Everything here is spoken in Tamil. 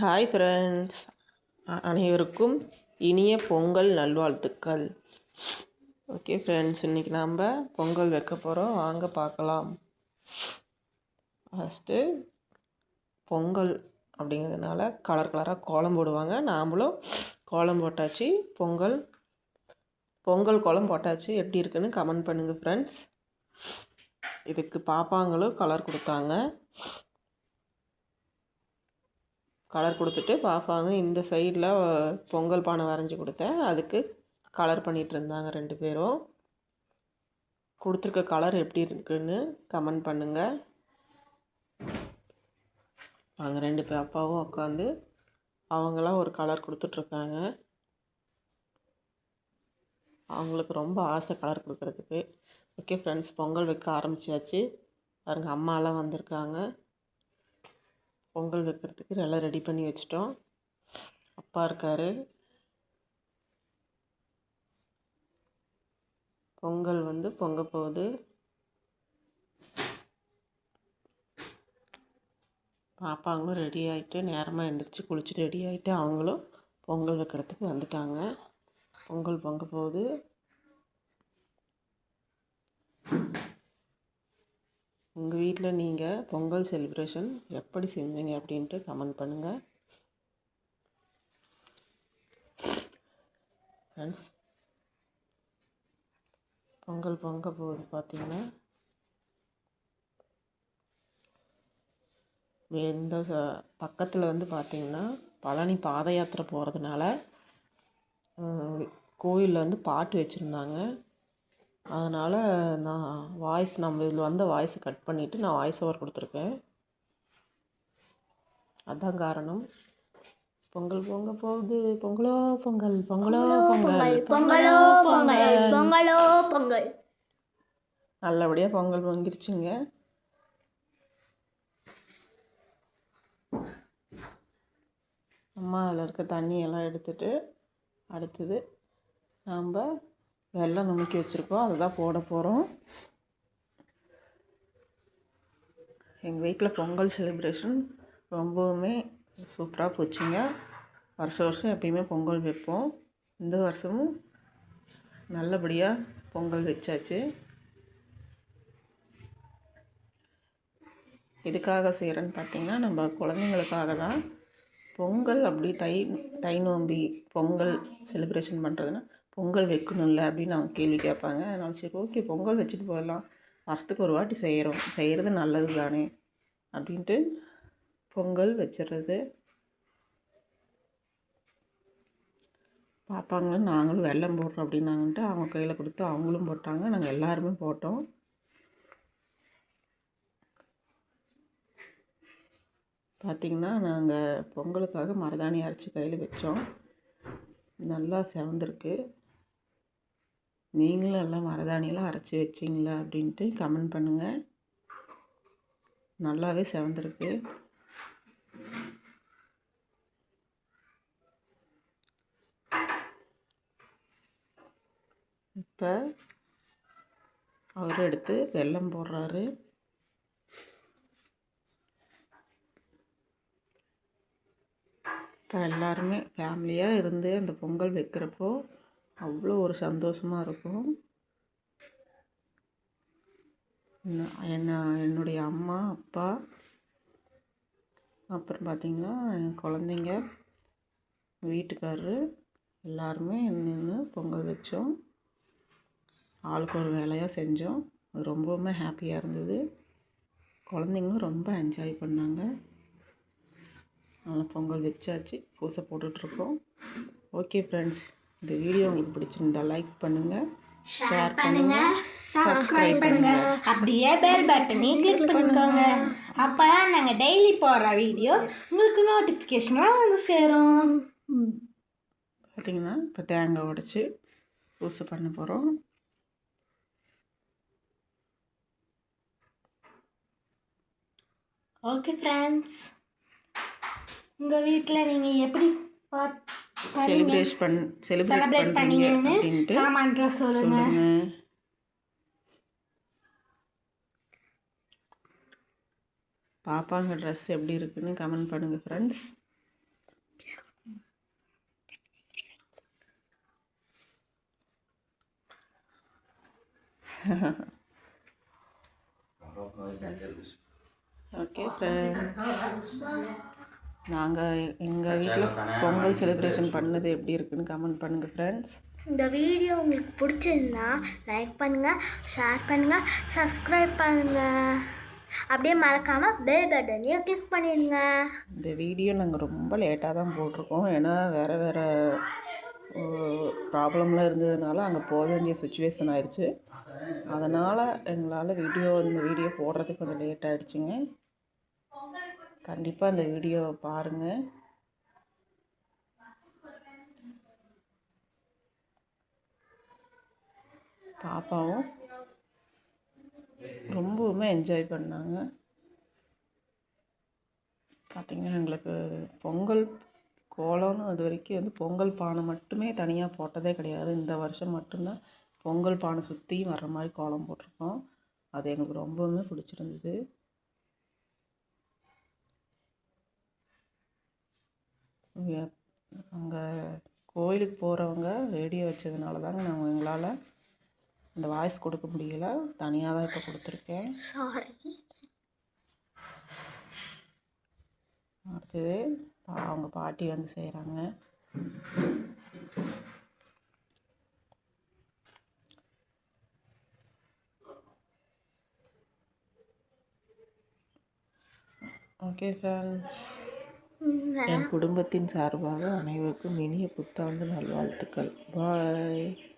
ஹாய் ஃப்ரெண்ட்ஸ் அனைவருக்கும் இனிய பொங்கல் நல்வாழ்த்துக்கள். ஓகே ஃப்ரெண்ட்ஸ் இன்றைக்கி நாம் பொங்கல் வைக்க போகிறோம் வாங்க பார்க்கலாம். ஃபஸ்ட்டு பொங்கல் அப்படிங்கிறதுனால கலர் கலராக கோலம் போடுவாங்க. நாம்ளும் கோலம் போட்டாச்சு. பொங்கல் பொங்கல் கோலம் போட்டாச்சு. எப்படி இருக்குன்னு கமெண்ட் பண்ணுங்கள் ஃப்ரெண்ட்ஸ் இதுக்கு பாப்பாங்களும் கலர் கொடுத்தாங்க. கலர் கொடுத்துட்டு பார்ப்பாங்க இந்த சைடில் பொங்கல் பானை வரைஞ்சி கொடுத்தேன். அதுக்கு கலர் பண்ணிகிட்டு இருந்தாங்க ரெண்டு பேரும். கொடுத்துருக்க கலர் எப்படி இருக்குன்னு கமெண்ட் பண்ணுங்கள் அவங்க ரெண்டு பாப்பாவும் உட்காந்து அவங்களாம் ஒரு கலர் கொடுத்துட்ருக்காங்க. அவங்களுக்கு ரொம்ப ஆசை கலர் கொடுக்குறதுக்கு. ஓகே ஃப்ரெண்ட்ஸ் பொங்கல் வைக்க ஆரம்பித்தாச்சு பாருங்கள் அம்மாலாம் வந்திருக்காங்க. பொங்கல் வைக்கிறதுக்கு நல்லா ரெடி பண்ணி வச்சிட்டோம். அப்பா இருக்கார். பொங்கல் வந்து பொங்க போகுது. பாப்பாங்களும் ரெடி ஆகிட்டு நேரமாக எழுந்திரிச்சு குளிச்சுட்டு ரெடி ஆகிட்டு அவங்களும் பொங்கல் வைக்கிறதுக்கு வந்துட்டாங்க. பொங்கல் பொங்க போகுது. உங்கள் வீட்டில் நீங்கள் பொங்கல் செலிப்ரேஷன் எப்படி செஞ்சீங்க அப்படின்ட்டு கமெண்ட் பண்ணுங்கள் ஃப்ரெண்ட்ஸ் பொங்கல் பொங்க போகுது பார்த்தீங்கன்னா இந்த பக்கத்தில் வந்து பார்த்திங்கன்னா பழனி பாத யாத்திரை போகிறதுனால கோயிலில் வந்து பாட்டு வச்சுருந்தாங்க. அதனால் நான் வாய்ஸ் நம்ம இதில் வந்த வாய்ஸை கட் பண்ணிவிட்டு நான் வாய்ஸ் ஓவர் கொடுத்துருக்கேன். அதுதான் காரணம். பொங்கல் பொங்க போகுது. பொங்கலோ பொங்கல் பொங்கலோ பொங்கல் பொங்கலோ பொங்கல் பொங்கலோ பொங்கல் நல்லபடியாக பொங்கல் பொங்கிருச்சுங்க. அம்மா அதில் இருக்க தண்ணியெல்லாம் எடுத்துட்டு அடுத்தது நாம் வெள்ளம் நுணுக்கி வச்சுருக்கோம். அதை தான் போட போகிறோம் எங்கள் வீட்டில் பொங்கல் செலிப்ரேஷன் ரொம்பவுமே சூப்பராக போச்சுங்க. வருஷம் வருஷம் எப்பயுமே பொங்கல் வைப்போம். இந்த வருஷமும் நல்லபடியாக பொங்கல் வச்சாச்சு. எதுக்காக செய்கிறேன்னு பார்த்தீங்கன்னா நம்ம குழந்தைங்களுக்காக தான் பொங்கல் அப்படி தை தை நோம்பி பொங்கல் செலிப்ரேஷன் பண்ணுறதுன்னா பொங்கல் வைக்கணும்ல அப்படின்னு அவங்க கேள்வி கேட்பாங்க. அதனால் சரி ஓகே பொங்கல் வச்சுட்டு போயிடலாம். வருஷத்துக்கு ஒரு வாட்டி செய்கிறோம் செய்கிறது நல்லது தானே அப்படின்ட்டு பொங்கல் வச்சிடுறது பார்ப்பாங்க. நாங்களும் வெள்ளம் போடுறோம் அப்படின்னாங்கன்ட்டு அவங்க கையில் கொடுத்து அவங்களும் போட்டாங்க. நாங்கள் எல்லாருமே போட்டோம். பார்த்திங்கன்னா நாங்கள் பொங்கலுக்காக மரதாணி அரைச்சி கையில் வச்சோம். நல்லா செவந்திருக்கு. நீங்களும் எல்லாம் மரதாணியெல்லாம் அரைச்சி வச்சிங்களா அப்படின்ட்டு கமெண்ட் பண்ணுங்கள் நல்லாவே செவந்திருக்கு. இப்போ அவர் எடுத்து வெல்லம் போடுறாரு. இப்போ எல்லாருமே ஃபேமிலியாக இருந்து அந்த பொங்கல் வைக்கிறப்போ அவ்வளோ ஒரு சந்தோஷமாக இருக்கும். என்ன என்னுடைய அம்மா அப்பா அப்புறம் பார்த்திங்கன்னா என் குழந்தைங்க வீட்டுக்காரரு எல்லாருமே நின்று பொங்கல் வச்சோம். ஆளுக்கு ஒரு வேலையாக செஞ்சோம். அது ரொம்பவுமே ஹாப்பியாக இருந்தது. குழந்தைங்களும் ரொம்ப என்ஜாய் பண்ணாங்க. நல்லா பொங்கல் வச்சாச்சு. பூசை போட்டுட்ருக்கோம் ஓகே ஃப்ரெண்ட்ஸ் இந்த வீடியோ உங்களுக்கு பிடிச்சிருந்தா லைக் பண்ணுங்கள் ஷேர் பண்ணுங்க சப்ஸ்கிரைப் பண்ணுங்க. அப்படியே பெல் பட்டனையும் கிளிக் பண்ணிக்கோங்க. அப்போ தான் நாங்கள் டெய்லி போடுற வீடியோஸ் உங்களுக்கு நோட்டிஃபிகேஷனாக வந்து சேரும். பார்த்தீங்கன்னா இப்போ தேங்காய் உடச்சி பூசை பண்ண போகிறோம் ஓகே ஃப்ரெண்ட்ஸ் உங்கள் வீட்டில் நீங்கள் எப்படி பாட் செலிப்ரேட் பண் செலிப்ரேட் பண்ணீங்க அப்படின்ட்டு ஆமான்ற சொல்லுங்க. பாப்பாங்க ட்ரெஸ் எப்படி இருக்குன்னு கமெண்ட் பண்ணுங்க ஃப்ரெண்ட்ஸ் ஓகே ஃப்ரெண்ட்ஸ் நாங்கள் எங்கள் வீட்டில் பொங்கல் செலிப்ரேஷன் பண்ணது எப்படி இருக்குன்னு கமெண்ட் பண்ணுங்கள் ஃப்ரெண்ட்ஸ் இந்த வீடியோ உங்களுக்கு பிடிச்சிருந்தா லைக் பண்ணுங்கள் ஷேர் பண்ணுங்கள் சப்ஸ்கிரைப் பண்ணுங்கள் அப்படியே மறக்காமல் பெல் பட்டனையும் கிளிக் பண்ணிடுங்க. இந்த வீடியோ நாங்கள் ரொம்ப லேட்டாக தான் போட்டிருக்கோம். ஏன்னா வேறு வேறு ப்ராப்ளம்லாம் இருந்ததுனால அங்கே போக வேண்டிய சுச்சுவேஷன் ஆயிடுச்சு. அதனால் எங்களால் வீடியோ இந்த வீடியோ போடுறதுக்கு கொஞ்சம் லேட் ஆகிடுச்சிங்க கண்டிப்பாக அந்த வீடியோவை பாருங்கள் பாப்பாவும் ரொம்பவுமே என்ஜாய் பண்ணாங்க. பார்த்திங்கன்னா எங்களுக்கு பொங்கல் கோலம்னு அது வரைக்கும் வந்து பொங்கல் பானை மட்டுமே தனியாக போட்டதே கிடையாது. இந்த வருஷம் மட்டும்தான் பொங்கல் பானை சுற்றியும் வர்ற மாதிரி கோலம் போட்டிருக்கோம். அது எங்களுக்கு ரொம்பவுமே பிடிச்சிருந்தது. அங்கே கோயிலுக்கு போகிறவங்க ரேடியோ வச்சதுனால தாங்க நாங்கள் எங்களால் அந்த வாய்ஸ் கொடுக்க முடியல. தனியாக தான் இப்போ கொடுத்துருக்கேன். அடுத்தது பா- அவங்க பாட்டி வந்து செய்கிறாங்க ஓகே ஃப்ரெண்ட்ஸ் என் குடும்பத்தின் சார்பாக அனைவருக்கும் இனிய புத்தாண்டு நல்வாழ்த்துக்கள். பாய்